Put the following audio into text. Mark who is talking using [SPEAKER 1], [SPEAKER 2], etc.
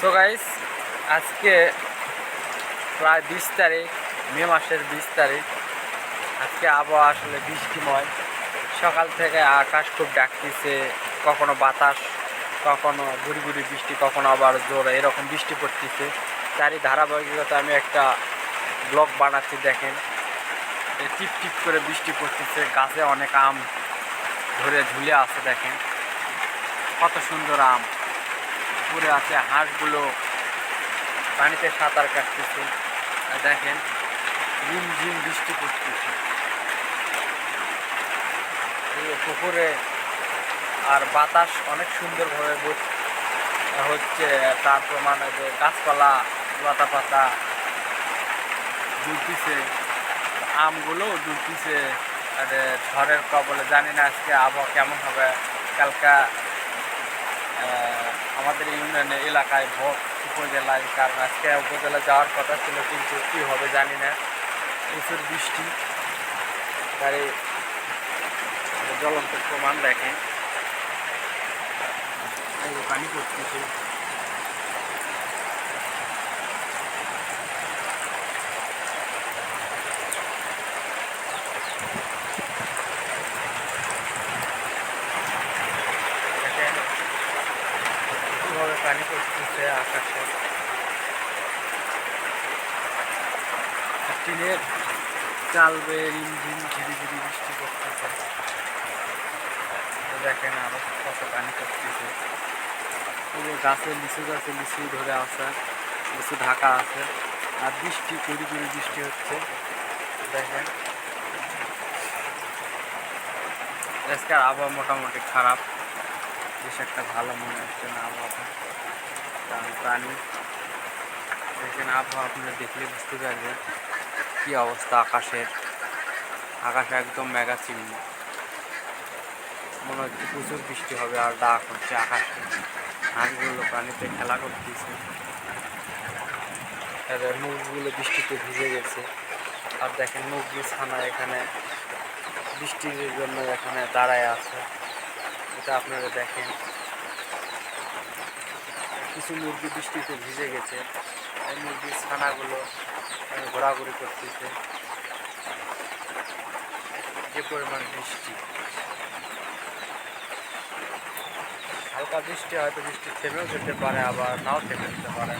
[SPEAKER 1] So guys আজকে প্রায় বিশ তারিখ, মে মাসের বিশ তারিখ। আজকে আবহাওয়া আসলে বৃষ্টিময়। সকাল থেকে আকাশ খুব ডাকতেছে, কখনো বাতাস, কখনো গুড়ি গুড়ি বৃষ্টি, কখনো আবার জোরে এরকম বৃষ্টি পড়তেছে। তারই ধারাবাহিকতা আমি একটা ব্লগ বানাচ্ছি, দেখেন। টিপ টিপ করে বৃষ্টি পড়তেছে, গাছে অনেক আম ধরে ঝুলে আছে, দেখেন। কত সুন্দর আম। পুরে আছে, হাঁসগুলো পানিতে সাঁতার কাটতেছে। আর দেখেন, ঝিম ঝিম বৃষ্টি পড়তেছে। পুকুরে আর বাতাস অনেক সুন্দরভাবে হচ্ছে তার প্রমাণ যে গাছপালা, লতা পাতা দুলতিছে আমগুলো দুলতিছে আর ঝড়ের কবলে জানি না আজকে আবহাওয়া কেমন হবে। কালকা আমাদের ইউনিয়নে এলাকায় ভোট উপজেলায়, কারণ আজকে উপজেলা যাওয়ার কথা ছিল, কিন্তু কী হবে জানি না। প্রচুর বৃষ্টি। তারে জ্বলন্ত প্রমাণ দেখেন। পানি পড়তেছে দেখেন কীভাবে পানি পড়তেছে আকাশে। টিনের চাল বেয়ে রিমঝিম ঝিরি ঝিরি বৃষ্টি এই দেখেন আরও কত পানি পড়তেছে। পুরো গাছে লিচু গাছে লিচু ধরে আছে, লিচু ঢাকা আছে, আর বৃষ্টি, কুড়ি কুড়ি বৃষ্টি হচ্ছে। দেখেন। আজকের আবহাওয়া মোটামুটি খারাপ। বেশ একটা ভালো মনে হচ্ছে না আবহাওয়াটা প্রাণী, দেখেন আবহাওয়া আপনারা দেখলে বুঝতে পারবেন কী অবস্থা আকাশের। আকাশে একদম মেগা চিহ্ন মনে হচ্ছে প্রচুর বৃষ্টি হবে আর ডাক হচ্ছে আকাশে। হাঁসগুলো পানিতে খেলা করতেছে। এদের মুখগুলো বৃষ্টিতে ভিজে গেছে। আর দেখেন মুরগি ছানা এখানে, বৃষ্টির জন্য এখানে দাঁড়ায় আছে। এটা আপনারা দেখেন। কিছু মুরগি বৃষ্টিতে ভিজে গেছে। এই মুরগির ছানাগুলো ঘোরাঘুরি করতেছে। যে পরিমাণ বৃষ্টি। হালকা বৃষ্টি, হয়তো বৃষ্টি থেমেও যেতে পারে, আবার নাও থেমে যেতে পারে।